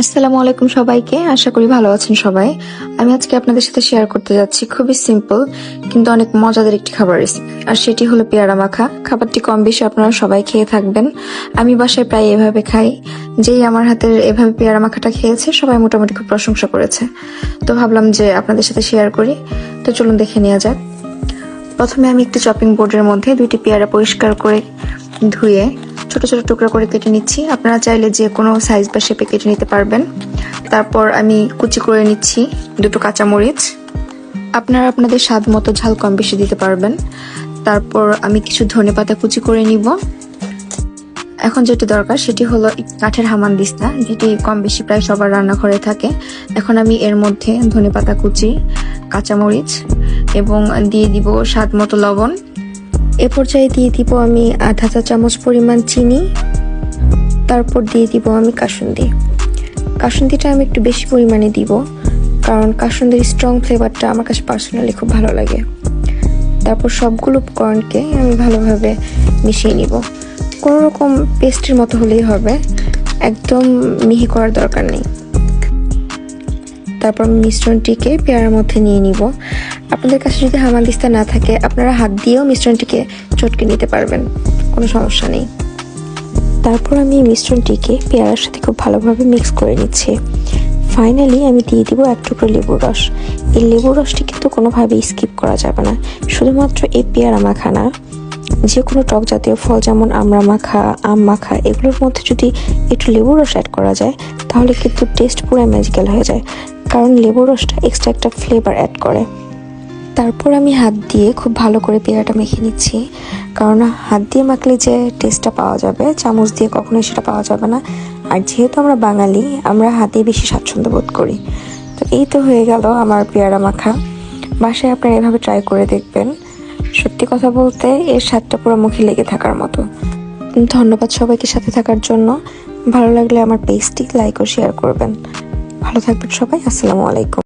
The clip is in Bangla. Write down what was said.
আসসালামু আলাইকুম সবাইকে, আশা করি ভালো আছেন সবাই। আমি আজকে আপনাদের সাথে শেয়ার করতে যাচ্ছি খুবই সিম্পল কিন্তু অনেক মজাদার একটি খাবার আর সেটি হলো পেয়ারা মাখা। খাবারটি কম বেশি আপনারা সবাই খেয়ে থাকবেন। আমি বাসায় প্রায় এভাবে খাই। যেই আমার হাতের এভাবে পেয়ারা মাখাটা খেয়েছে, সবাই মোটামুটি খুব প্রশংসা করেছে। তো ভাবলাম যে আপনাদের সাথে শেয়ার করি। তো চলুন দেখে নেওয়া যাক। প্রথমে আমি একটি চপিং বোর্ডের মধ্যে দুইটি পেয়ারা পরিষ্কার করে ধুয়ে ছোট ছোট টুকরো করে কেটে নিচ্ছি। আপনারা চাইলে যে কোনো সাইজ বা শেপে কেটে নিতে পারবেন। তারপর আমি কুচি করে নিচ্ছি দুটো কাঁচামরিচ। আপনারা আপনাদের স্বাদ মতো ঝাল কম বেশি দিতে পারবেন। তারপর আমি কিছু ধনে পাতা কুচি করে নিব। এখন যেটি দরকার সেটি হলো কাঠের হামান দিস্তা, যেটি কম বেশি প্রায় সবার রান্নাঘরে থাকে। এখন আমি এর মধ্যে ধনে পাতা কুচি, কাঁচামরিচ এবং দিয়ে দিব স্বাদ মতো লবণ। এ পর্যায়ে দিয়ে দিব আমি আধা চা চামচ পরিমাণ চিনি। তারপর দিয়ে দিব আমি কাসুন্দি। কাসুন্দিটা আমি একটু বেশি পরিমাণে দিব, কারণ কাসুন্দির স্ট্রং ফ্লেভারটা আমার কাছে পার্সোনালি খুব ভালো লাগে। তারপর সবগুলো উপকরণকে আমি ভালোভাবে মিশিয়ে নিব। কোনো রকম পেস্টের মতো হলেই হবে, একদম মিহি করার দরকার নেই। তারপর মিশ্রণটিকে পেয়ারার মধ্যে নিয়ে নিব। আপনাদের কাছে যদি হামাদিস্তা না থাকে, আপনারা হাত দিয়েও মিশ্রণটিকে চটকে নিতে পারবেন। কোনো সমস্যা নেই। তারপর আমি এই মিশ্রণটিকে পেয়ারার সাথে খুব ভালোভাবে মিক্স করে নিচ্ছি। ফাইনালি আমি দিয়ে দিব এক টুকরো লেবুর রস। এই লেবুর রসটি কিন্তু কোনোভাবেই স্কিপ করা যাবে না। শুধুমাত্র এই পেয়ারা মাখা না। যে কোনো টক জাতীয় ফল যেমন আমড়া মাখা, আম মাখা, এগুলোর মধ্যে যদি একটু লেবুর রস অ্যাড করা যায়, তাহলে কিন্তু টেস্ট পুরো ম্যাজিক্যাল হয়ে যায়। কারণ লেবুর রসটা এক্সট্রা একটা ফ্লেভার অ্যাড করে। তারপর আমি হাত দিয়ে খুব ভালো করে পেয়ারাটা মেখে নিচ্ছি। কারণ হাত দিয়ে মাখলে যে টেস্টটা পাওয়া যাবে, চামচ দিয়ে কখনোই সেটা পাওয়া যাবে না। আর যেহেতু আমরা বাঙালি, আমরা হাতে বেশি স্বাচ্ছন্দ্য বোধ করি। তো এই তো হয়ে গেল আমার পেয়ারা মাখা। বাসায় আপনারা এভাবে ট্রাই করে দেখবেন। সত্যি কথা বলতে এর স্বাদটা পুরো মুখে লেগে থাকার মতো। ধন্যবাদ সবাইকে সাথে থাকার জন্য। ভালো লাগলে আমার পেজটি লাইক ও শেয়ার করবেন। ভালো থাকবেন সবাই, আসসালামু আলাইকুম।